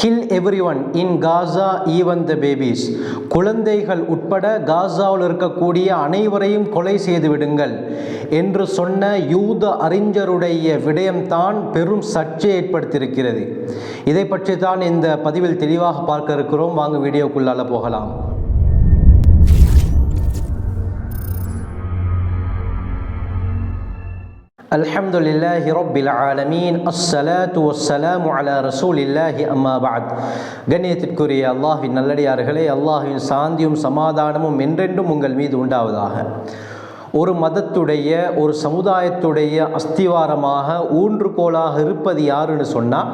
Kill every one in Gaza even the babies குழந்தைகள் உட்பட காசாவில் இருக்கக்கூடிய அனைவரையும் கொலை செய்து விடுங்கள். என்று சொன்ன யூத அறிஞருடைய விடயம்தான் பெரும் சர்ச்சை ஏற்படுத்தியிருக்கிறது. இதை பற்றி தான் இந்த பதிவில் தெளிவாக பார்க்க இருக்கிறோம். வாங்க வீடியோக்குள்ளால போகலாம். الحمد لله رب العالمين الصلاة والسلام على رسول الله أما بعد கண்ணியத்திற்குரிய அல்லாஹ்வின் நல்லடியார்களே அல்லாஹ்வின் சாந்தியும் சமாதானமும் என்றென்றும் உங்கள் மீது உண்டாவதாக ஒரு மதத்துடைய ஒரு சமுதாயத்துடைய அஸ்திவாரமாக ஊன்றுகோலாக இருப்பது யாருன்னு சொன்னால்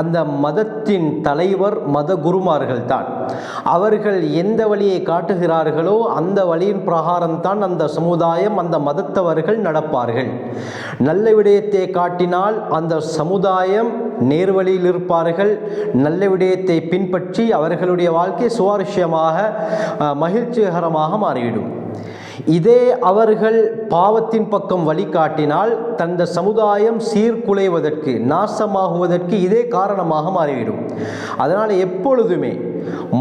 அந்த மதத்தின் தலைவர் மத குருமார்கள் தான் அவர்கள் எந்த வழியை காட்டுகிறார்களோ அந்த வழியின் பிரகாரம்தான் அந்த சமுதாயம் அந்த மதத்தவர்கள் நடப்பார்கள். நல்ல விடயத்தை காட்டினால் அந்த சமுதாயம் நேர்வழியில் இருப்பார்கள். நல்ல விடயத்தை பின்பற்றி அவர்களுடைய வாழ்க்கை சுவாரஸ்யமாக மகிழ்ச்சிகரமாக மாறிவிடும். இதே அவர்கள் பாவத்தின் பக்கம் வழிகாட்டினால் தந்த சமுதாயம் சீர்குலைவதற்கு நாசமாகுவதற்கு இதே காரணமாக மாறிவிடும். அதனால் எப்பொழுதுமே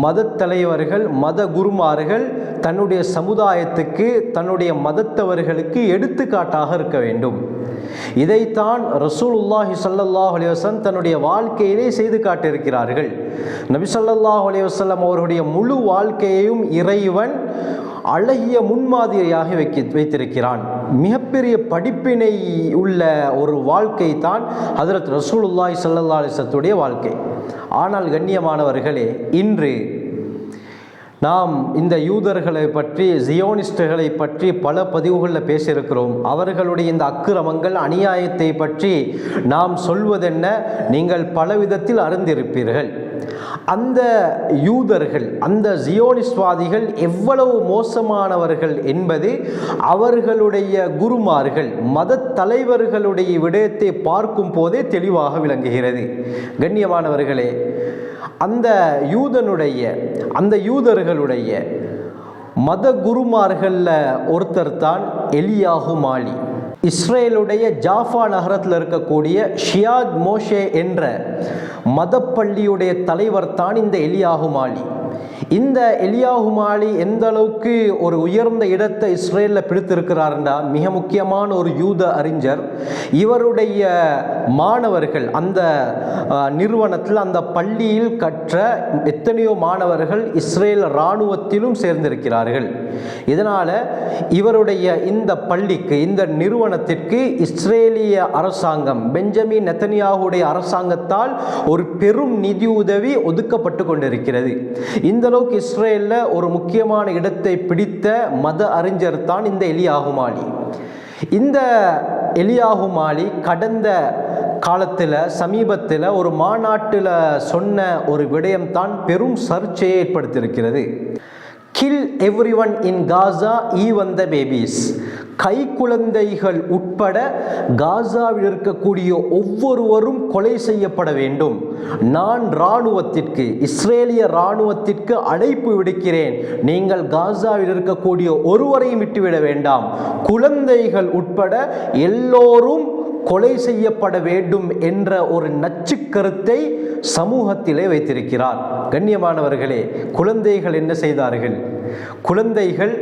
மத தலைவர்கள் மத குருமார்கள் தன்னுடைய சமுதாயத்துக்கு தன்னுடைய மதத்தவர்களுக்கு எடுத்துக்காட்டாக இருக்க வேண்டும். இதைத்தான் ரசூலுல்லாஹி ஸல்லல்லாஹு அலிவசன் தன்னுடைய வாழ்க்கையிலே செய்து காட்டியிருக்கிறார்கள். நபி ஸல்லல்லாஹு அலைஹி வஸல்லம் அவருடைய முழு வாழ்க்கையையும் இறைவன் அழகிய முன்மாதிரியாக வைக்க வைத்திருக்கிறான். மிகப்பெரிய படிப்பினை உள்ள ஒரு வாழ்க்கை தான் ஹதரத் ரசூலுல்லாய் ஸல்லல்லாஹு அலைஹி வாழ்க்கை. ஆனால் கண்ணியமானவர்களே இன்று நாம் இந்த யூதர்களை பற்றி ஜியோனிஸ்டுகளை பற்றி பல பதிவுகளில் பேசியிருக்கிறோம். அவர்களுடைய இந்த அக்கிரமங்கள் அநியாயத்தை பற்றி நாம் சொல்வதென்ன நீங்கள் பல விதத்தில் அறிந்திருப்பீர்கள். அந்த யூதர்கள் அந்த ஜியோனிஸ்வாதிகள் எவ்வளவு மோசமானவர்கள் என்பது அவர்களுடைய குருமார்கள் மத தலைவர்களுடைய விடயத்தை பார்க்கும் போதே தெளிவாக விளங்குகிறது. கண்ணியமானவர்களே அந்த யூதனுடைய அந்த யூதர்களுடைய மத குருமார்களில் ஒருத்தர் தான் எலியாஹு மாலி. இஸ்ரேலுடைய ஜாஃபா நகரத்தில் இருக்கக்கூடிய ஷியாத் மோஷே என்ற மதப்பள்ளியுடைய தலைவர் தான் இந்த எலியாகுமாலி இந்த எலியாஹுமாலி எந்த அளவுக்கு ஒரு உயர்ந்த இடத்தை இஸ்ரேலில் பிடித்திருக்கிறார்னா மிக முக்கியமான ஒரு யூத அறிஞர் இவருடைய மாணவர்கள் அந்த நிறுவனத்தில் அந்த பள்ளியில் கற்ற எத்தனையோ மாணவர்கள் இஸ்ரேல் இராணுவத்திலும் சேர்ந்திருக்கிறார்கள். இதனால் இவருடைய இந்த பள்ளிக்கு இந்த நிறுவனத்திற்கு இஸ்ரேலிய அரசாங்கம் பெஞ்சமின் நெத்தனியாகுடைய அரசாங்கத்தால் ஒரு பெரும் நிதி உதவி ஒதுக்கப்பட்டு கொண்டிருக்கிறது. இந்த அளவுக்கு இஸ்ரேலில் ஒரு முக்கியமான இடத்தை பிடித்த மத அறிஞர் தான் இந்த எலியாகுமாலி இந்த எலியாகுமாலி கடந்த காலத்தில் சமீபத்தில் ஒரு மாநாட்டில் சொன்ன ஒரு விடயம்தான் பெரும் சர்ச்சையை ஏற்படுத்தியிருக்கிறது. Kill every one in Gaza even the babies கை குழந்தைகள் உட்பட காசாவில் இருக்கக்கூடிய ஒவ்வொருவரும் கொலை செய்யப்பட வேண்டும். நான் இராணுவத்திற்கு இஸ்ரேலிய இராணுவத்திற்கு அழைப்பு விடுக்கிறேன். நீங்கள் காசாவில் இருக்கக்கூடிய ஒருவரையும் விட்டுவிட வேண்டாம். குழந்தைகள் உட்பட எல்லோரும் கொலை செய்யப்பட வேண்டும் என்ற ஒரு நச்சு கருத்தை சமூகத்திலே வைத்திருக்கிறார். கண்ணியமானவர்களே குழந்தைகள் என்ன செய்தார்கள்? குழந்தைகள்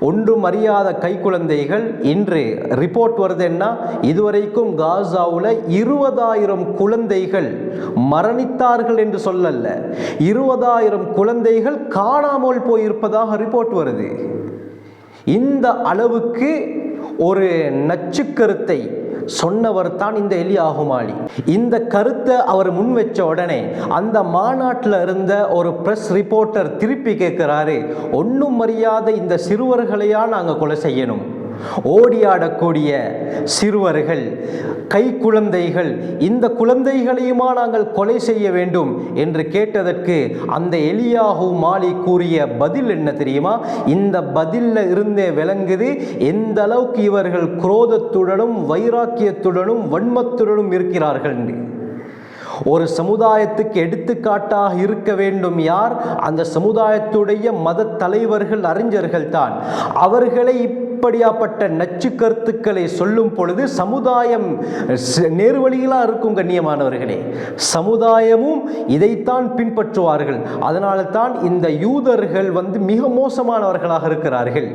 ஒன்றும் அறியாத கை குழந்தைகள் இன்று ரிப்போர்ட் வருதுன்னா இதுவரைக்கும் காசாவில் இருபதாயிரம் குழந்தைகள் மரணித்தார்கள் என்று சொல்லல்ல. இருபதாயிரம் குழந்தைகள் காணாமல் போயிருப்பதாக ரிப்போர்ட் வருது. இந்த அளவுக்கு ஒரு நச்சுக்கருத்தை சொன்னவர் தான் இந்த எலியாகுமாலி இந்த கருத்தை அவர் முன் வச்ச உடனே அந்த மாநாட்டில் இருந்த ஒரு பிரஸ் ரிப்போர்ட்டர் திருப்பி கேட்குறாரு ஒன்றும் அறியாத இந்த சிறுவர்களையா நாங்கள் கொலை செய்யணும்? ஓடியாடக்கூடிய சிறுவர்கள் கை குழந்தைகள் இந்த குழந்தைகளையுமா நாங்கள் கொலை செய்ய வேண்டும் என்று கேட்டதற்கு அந்த எலியாகு மாலி கூறிய பதில் என்ன தெரியுமா? இந்த பதிலில் இருந்தே விளங்குது எந்த அளவுக்கு இவர்கள் குரோதத்துடனும் வைராக்கியத்துடனும் வன்மத்துடனும் இருக்கிறார்கள் என்று. ஒரு சமுதாயத்துக்கு எடுத்துக்காட்டாக இருக்க வேண்டும் யார்? அந்த சமுதாயத்துடைய மத தலைவர்கள் அறிஞர்கள் தான். அவர்களை இப்படியாப்பட்ட நச்சு கருத்துக்களை சொல்லும் பொழுது சமுதாயம் நேர்வழியிலாக இருக்கும் கண்ணியமானவர்களே சமுதாயமும் இதைத்தான் பின்பற்றுவார்கள். அதனால தான் இந்த யூதர்கள் வந்து மிக மோசமானவர்களாக இருக்கிறார்கள்.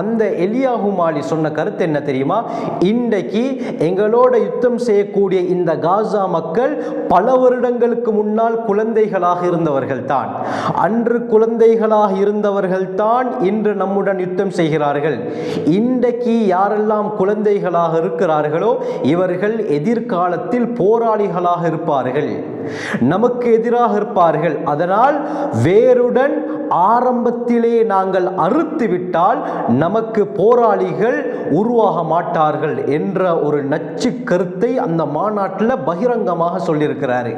அந்த எலியாஹு மாலி சொன்ன கருத்து என்ன தெரியுமா? இன்றைக்கு எங்களோட யுத்தம் செய்யக்கூடிய இந்த காசா மக்கள் பல வருடங்களுக்கு முன்னால் குழந்தைகளாக இருந்தவர்கள் தான் அன்று குழந்தைகளாக இருந்தவர்கள் தான் இன்று நம்முடன் யுத்தம் செய்கிறார்கள். இன்றைக்கு யாரெல்லாம் குழந்தைகளாக இருக்கிறார்களோ இவர்கள் எதிர்காலத்தில் போராளிகளாக இருப்பார்கள். நமக்கு எதிராக இருப்பார்கள். அதனால் வேருடன் ஆரம்பத்திலே நாங்கள் அறுத்து விட்டால் நமக்கு போராளிகள் உருவாக மாட்டார்கள் என்ற ஒரு நச்சு கருத்தை அந்த மாநாட்டில் பகிரங்கமாக சொல்லியிருக்கிறாரு.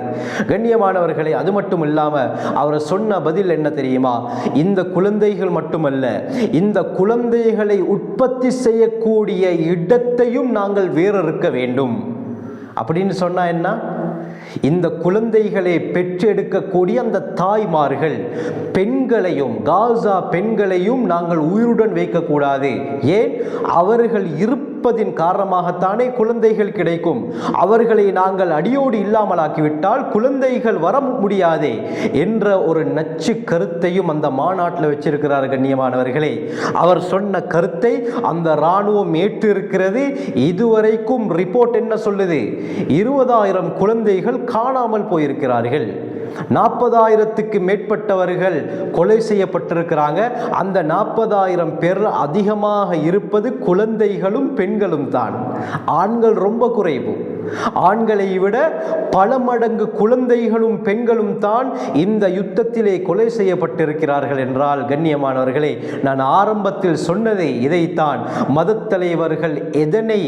கண்ணியமானவர்களே அது மட்டும் இல்லாமல் அவர் சொன்ன பதில் என்ன தெரியுமா? இந்த குழந்தைகள் மட்டுமல்ல இந்த குழந்தைகளை உற்பத்தி செய்யக்கூடிய இடத்தையும் நாங்கள் வேறறுக்க வேண்டும். அப்படின்னு சொன்னா என்ன? இந்த குழந்தைகளை பெற்றெடுக்கக்கூடிய அந்த தாய்மார்கள் பெண்களையும் காசா பெண்களையும் நாங்கள் உயிருடன் வைக்கக்கூடாது. ஏன்? அவர்கள் இருப்பதின் காரணமாகத்தானே குழந்தைகள் கிடைக்கும். அவர்களை நாங்கள் அடியோடு இல்லாமலாக்கிவிட்டால் குழந்தைகள் வர முடியாதே என்ற ஒரு நச்சு கருத்தையும் அந்த மாநாட்டில் வச்சிருக்கிறார் கண்ணியமானவர்களே. அவர் சொன்ன கருத்தை அந்த இராணுவம் ஏற்றிருக்கிறது. இதுவரைக்கும் ரிப்போர்ட் என்ன சொல்லுது? இருபதாயிரம் குழந்தைகள் காணாமல் போயிருக்கிறார்கள். நாற்பதாயிரத்துக்கு மேற்பட்டவர்கள் கொலை செய்யப்பட்டிருக்கிறாங்க. அந்த நாற்பதாயிரம் பேர் அதிகமாக இருப்பது குழந்தைகளும் பெண்களும் தான். ஆண்கள் ரொம்ப குறைவு. ஆண்களை விட பல மடங்கு குழந்தைகளும் பெண்களும் தான் இந்த யுத்தத்திலே கொலை செய்யப்பட்டிருக்கிறார்கள் என்றால் கண்ணியமானவர்களே நான் ஆரம்பத்தில் சொன்னதை இதைத்தான். மதத்தலைவர்கள் எதனை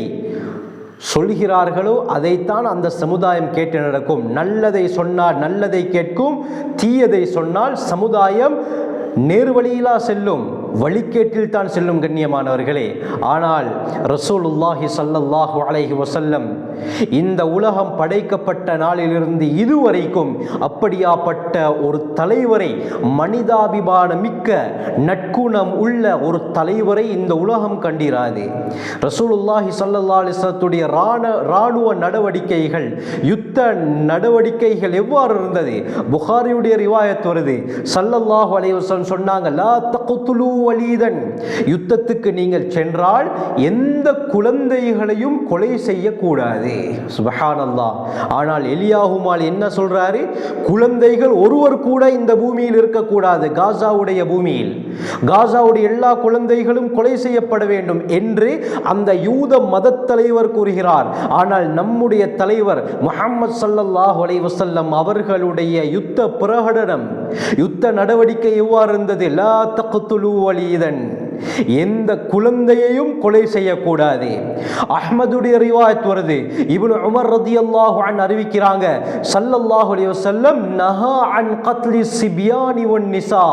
சொல்கிறார்களோ அதைத்தான் அந்த சமுதாயம் கேட்டு நடக்கும். நல்லதை சொன்னால் நல்லதை கேட்கும் தீயதை சொன்னால் சமுதாயம் நேர்வழியிலா செல்லும் வழிகேட்டில் தான் செல்லும் கண்ணியமானவர்களே. ஆனால் ரசூலுல்லாஹி ஸல்லல்லாஹு அலைஹி வசல்லம் இந்த உலகம் படைக்கப்பட்ட நாளிலிருந்து இதுவரைக்கும் அப்படியாப்பட்ட ஒரு தலைவரை மனிதாபிமான மிக்க நற்குணம் உள்ள ஒரு தலைவரை இந்த உலகம் கண்டிராது. ரசூலுல்லாஹி உல்லாஹி சல்லல்லா வஸல்லத்துடைய ராண ராணுவ நடவடிக்கைகள் யுத்த நடவடிக்கைகள் எவ்வாறு இருந்தது? புகாரியுடைய ரிவாயத் வருது. சல்லல்லாஹு அலைவசம் வஸல்லம் சொன்னாங்க வலீதன். யுத்தத்துக்கு நீங்கள் சென்றால் எந்த குழந்தைகளையும் கொலை செய்யக்கூடாது. சுபஹானல்லா ஆனால் எலியாகுமால் என்ன சொல்றாரு? குழந்தைகள் ஒருவர் கூட இந்த பூமியில் இருக்கக்கூடாது காசாவுடைய பூமியில். காசாவுடைய எல்லா குழந்தைகளும் கொலை செய்யப்பட வேண்டும் என்று அந்த யூத மத தலைவர் கூறுகிறார். ஆனால் நம்முடைய தலைவர் முகமது சல்லாஹ் அலைஹி வஸல்லம் அவர்களுடைய யுத்த பிரகடனம் யுத்த நடவடிக்கை எவ்வாறு இருந்தது லா தகுத்துலு வலிதன். எந்த குழந்தையையும் கொலை செய்யக்கூடாது. அஹ்மதுடைய ரிவாயத் வருது. இவனு உமர் ரதி அல்லாஹு அன் அறிவிக்கிறாங்க சல்லல்லாஹு அலி வசல்லம் நஹா அன் கத்லி சிபியானி ஒன் நிசா.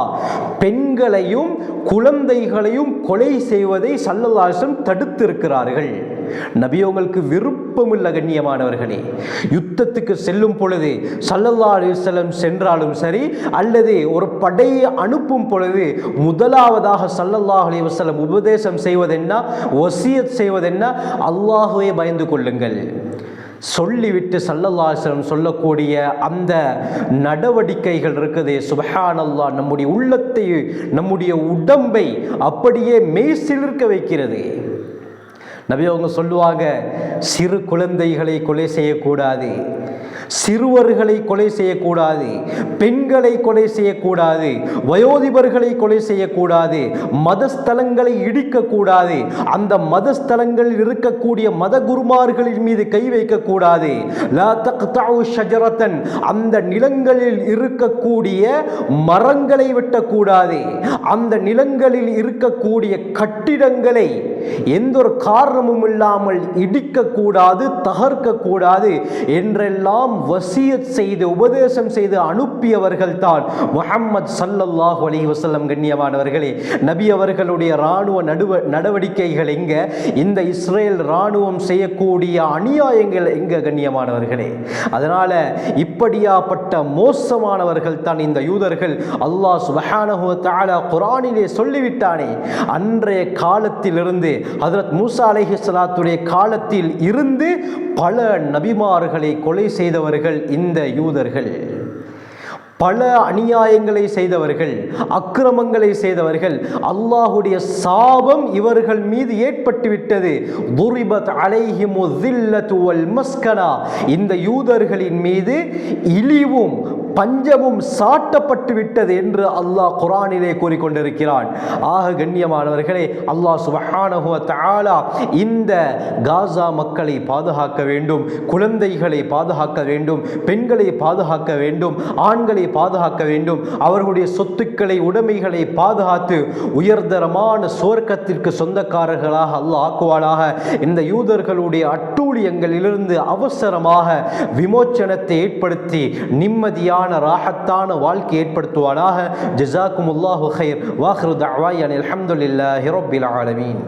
பெண்களையும் குழந்தைகளையும் கொலை செய்வதை ஸல்லல்லாஹு தடுத்திருக்கிறார்கள். நபி விருப்பம் விருப்பமுள்ள கண்ணியமானவர்களே யுத்தத்துக்கு செல்லும் பொழுது சல்லல்லா அலிஸ்லம் சென்றாலும் சரி அல்லது ஒரு படையை அனுப்பும் பொழுது முதலாவதாக சல்லல்லாஹ் அலி வசல்லம் உபதேசம் செய்வதென்ன ஒசியத் செய்வதென்ன அல்லாஹுவே பயந்து கொள்ளுங்கள். சொல்லிவிட்டு சல்லல்லாசலம் சொல்லக்கூடிய அந்த நடவடிக்கைகள் இருக்குது. சுபஹான் அல்லாஹ் நம்முடைய உள்ளத்தை நம்முடைய உடம்பை அப்படியே மெய் சிலிர்க்க வைக்கிறது. நபி அவங்க சொல்லுவாங்க சிறு குழந்தைகளை கொலை செய்யக்கூடாது. சிறுவர்களை கொலை செய்யக்கூடாது பெண்களை கொலை செய்யக்கூடாது வயோதிபர்களை கொலை செய்யக்கூடாது மதஸ்தலங்களை இடிக்கக்கூடாது அந்த மதஸ்தலங்களில் இருக்கக்கூடிய மத குருமார்களின் மீது கை வைக்கக்கூடாது. அந்த நிலங்களில் இருக்கக்கூடிய மரங்களை வெட்டக்கூடாது. அந்த நிலங்களில் இருக்கக்கூடிய கட்டிடங்களை எந்த ஒரு காரணமும் இல்லாமல் இடிக்கக்கூடாது தகர்க்கக்கூடாது என்றெல்லாம் வசியத் செய்து உபதேசம் செய்து அனுப்பியவர்கள் தான் முஹம்மது சல்லல்லாஹு அலி வசல்லம் கண்ணியமானவர்களே நபி அவர்களுடைய இராணுவ நடுவ நடவடிக்கைகள் எங்க? இந்த இஸ்ரேல் இராணுவம் செய்யக்கூடிய அநியாயங்கள் எங்க கண்ணியமானவர்களே? அதனால இப்படியாப்பட்ட மோசமானவர்கள் தான் இந்த யூதர்கள். அல்லாஹ் சுபஹானஹு வ குரானிலே சொல்லிவிட்டானே அன்றைய காலத்திலிருந்து ஹதரத் மூசா அலைஹிஸ்ஸலாத்துடைய காலத்தில் இருந்து பல நபிமார்களை கொலை செய்தவர் செய்தவர்கள் இந்த யூதர்கள். பல அநியாயங்களை செய்தவர்கள் அக்கிரமங்களை செய்தவர்கள் அல்லாஹுடைய சாபம் இவர்கள் மீது ஏற்பட்டுவிட்டது. துரிபத் அலைஹிமு மஸ்கனா. இந்த யூதர்களின் மீது இழிவும் பஞ்சமும் சாட்டப்பட்டு விட்டது என்று அல்லாஹ் குரானிலே கூறிக்கொண்டிருக்கிறான். ஆக கண்ணியமானவர்களே அல்லாஹ் சுபஹானஹு தாலா இந்த காசா மக்களை பாதுகாக்க வேண்டும் குழந்தைகளை பாதுகாக்க வேண்டும் பெண்களை பாதுகாக்க வேண்டும் ஆண்களை பாதுகாக்க வேண்டும் அவர்களுடைய சொத்துக்களை உடைமைகளை பாதுகாத்து உயர்தரமான சுவர்க்கத்திற்கு சொந்தக்காரர்களாக அல்லாஹ் ஆக்குவானாக. இந்த யூதர்களுடைய அட்டூழியங்களிலிருந்து அவசரமாக விமோச்சனத்தை ஏற்படுத்தி நிம்மதியான ராஹத்தான வாழ்க்கை ஏற்படுத்துவானாக ஜிசாக்கும் அல்லாஹு ஹைர் வாஹ்ரு தஅவாயன் அல்ஹம்துலில்லாஹி ரப்பில் ஆலமீன்